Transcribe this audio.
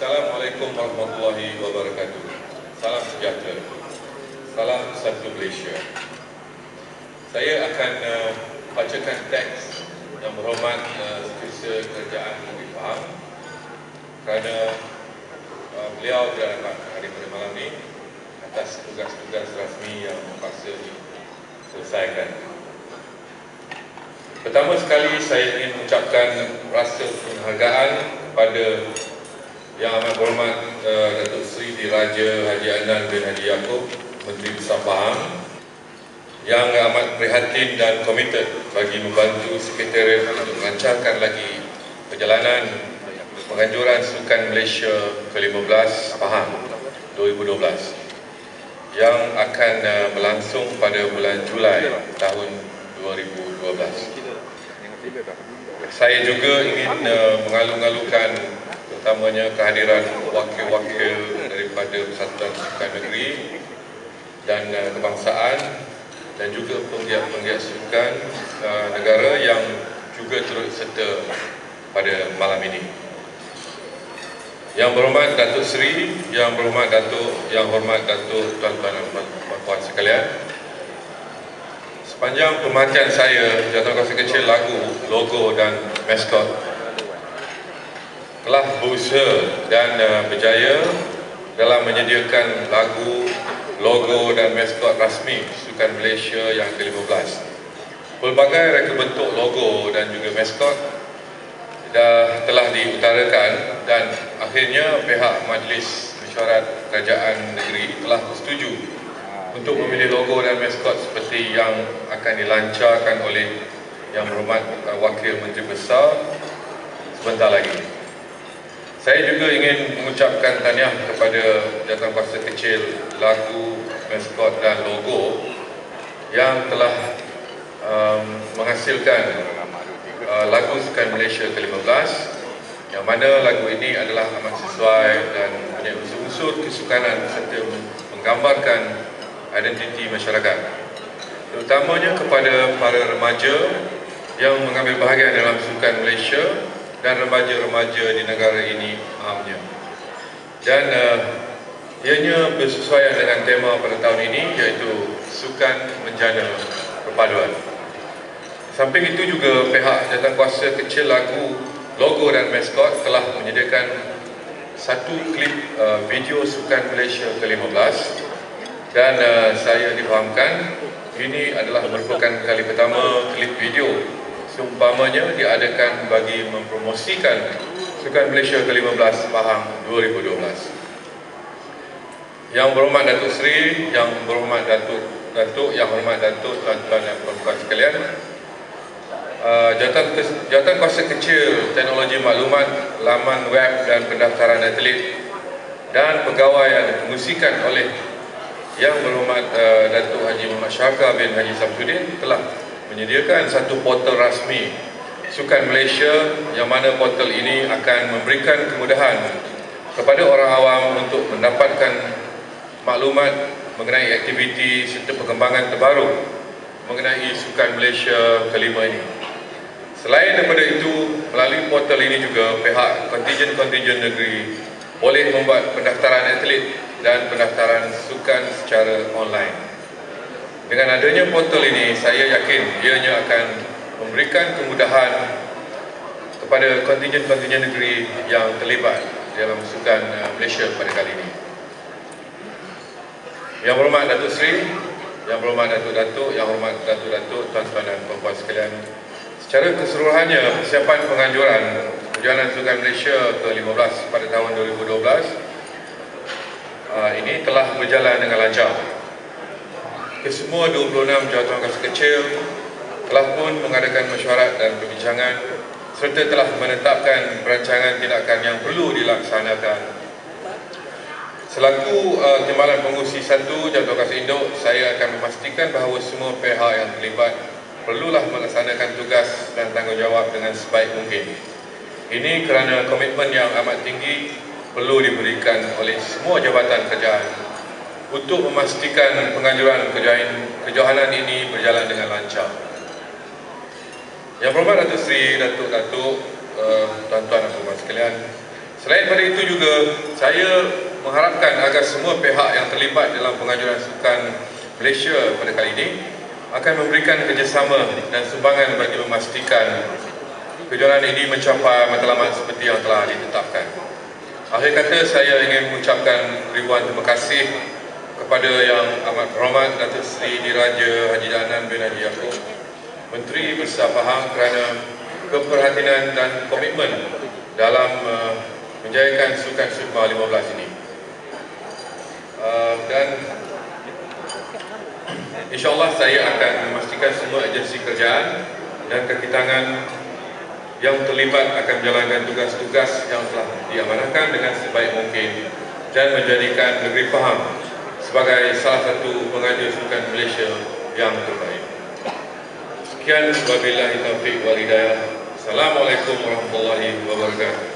Assalamualaikum warahmatullahi wabarakatuh. Salam sejahtera. Salam satu Malaysia. Saya akan uh, bacakan teks yang berhormat uh, Setiausaha Kerajaan Negeri Pahang kerana uh, beliau dapat hadir pada malam ini atas tugas-tugas rasmi yang terpaksa diselesaikan. Pertama sekali saya ingin mengucapkan rasa penghargaan kepada yang amat berhormat uh, Datuk Seri Diraja Haji Adnan bin Haji Yaakob Menteri Besar Pahang yang amat prihatin dan komited bagi membantu Sekretariat untuk melancarkan lagi perjalanan penganjuran Sukan Malaysia ke-15 Pahang 2012 yang akan uh, berlangsung pada bulan Julai tahun 2012. Saya juga ingin uh, mengalu-alukan terutamanya kehadiran wakil-wakil daripada Persatuan Sukan Negeri dan uh, kebangsaan dan juga penggiat-penggiat sukan uh, negara yang juga turut serta pada malam ini. Yang berhormat Datuk Seri, yang berhormat Datuk, yang hormat Datuk tuan-tuan dan puan-puan sekalian. Sepanjang pemerhatian saya, jatuh kuasa kecil lagu, logo dan maskot telah berusaha dan uh, berjaya dalam menyediakan lagu, logo dan maskot rasmi Sukan Malaysia yang ke-15. Pelbagai reka bentuk logo dan juga maskot dah telah diutarakan dan akhirnya pihak Majlis Mesyuarat Kerajaan Negeri telah bersetuju untuk memilih logo dan maskot seperti yang akan dilancarkan oleh Yang Berhormat uh, Wakil Menteri Besar sebentar lagi. Saya juga ingin mengucapkan tahniah kepada kuasa kecil lagu, maskot dan logo yang telah um, menghasilkan Uh, lagu Sukan Malaysia ke-15 yang mana lagu ini adalah amat sesuai dan punya unsur-unsur kesukanan serta menggambarkan identiti masyarakat. Terutamanya kepada para remaja yang mengambil bahagian dalam Sukan Malaysia dan remaja-remaja di negara ini ahamnya dan uh, ianya bersesuaian dengan tema pada tahun ini iaitu Sukan Menjana Perpaduan. Samping itu juga pihak jawatan kuasa kecil lagu, logo dan maskot telah menyediakan satu klip uh, video Sukan Malaysia ke-15 dan uh, saya difahamkan ini adalah merupakan kali pertama klip video seumpamanya diadakan bagi mempromosikan Sukan Malaysia ke-15 Pahang 2012. Yang berhormat Datuk Seri, yang berhormat Datuk Datuk, yang hormat Datuk, tuan-tuan dan puan-puan sekalian, Uh, jawatan, jawatan kuasa kecil teknologi maklumat, laman web dan pendaftaran atlet dan pegawai yang dipengusikan oleh Yang Berhormat uh, Datuk Haji Muhammad Syaka bin Haji Samsudin telah menyediakan satu portal rasmi Sukan Malaysia yang mana portal ini akan memberikan kemudahan kepada orang awam untuk mendapatkan maklumat mengenai aktiviti serta perkembangan terbaru mengenai Sukan Malaysia kelima ini. Selain daripada itu, melalui portal ini juga pihak kontingen-kontingen negeri boleh membuat pendaftaran atlet dan pendaftaran sukan secara online. Dengan adanya portal ini, saya yakin ianya akan memberikan kemudahan kepada kontingen-kontingen negeri yang terlibat dalam sukan uh, Malaysia pada kali ini. Yang berhormat Datuk Seri, yang berhormat Datuk Datuk, yang berhormat Datuk Datuk, tuan-tuan dan puan-puan sekalian, Secara keseluruhannya, persiapan penganjuran Perjalanan Sukan Malaysia ke-15 pada tahun 2012 uh, ini telah berjalan dengan lancar. Kesemua 26 jawatan kuasa kecil telah pun mengadakan mesyuarat dan perbincangan serta telah menetapkan perancangan tindakan yang perlu dilaksanakan. Selaku uh, Timbalan Pengurusi 1 Jawatan Kuasa Induk, saya akan memastikan bahawa semua pihak yang terlibat perlulah melaksanakan tugas dan tanggungjawab dengan sebaik mungkin. Ini kerana komitmen yang amat tinggi perlu diberikan oleh semua jabatan kerajaan untuk memastikan penganjuran kejohanan ini berjalan dengan lancar. Yang berhormat Datuk Seri, Datuk-Datuk, uh, tuan-tuan dan puan sekalian, Selain pada itu juga, saya mengharapkan agar semua pihak yang terlibat dalam pengajuran sukan Malaysia pada kali ini akan memberikan kerjasama dan sumbangan bagi memastikan kejuaraan ini mencapai matlamat seperti yang telah ditetapkan. Akhir kata saya ingin mengucapkan ribuan terima kasih kepada yang amat berhormat Datuk Seri Diraja Haji Danan bin Haji Yaakob Menteri Besar kerana keperhatian dan komitmen dalam uh, menjayakan Sukan Sukma 15 ini. Uh, dan insyaAllah saya akan memastikan semua agensi kerjaan dan kaki tangan yang terlibat akan menjalankan tugas-tugas yang telah diamanahkan dengan sebaik mungkin dan menjadikan negeri Pahang sebagai salah satu pengajar sukan Malaysia yang terbaik. Sekian wabillahi taufiq wal hidayah. Assalamualaikum warahmatullahi wabarakatuh.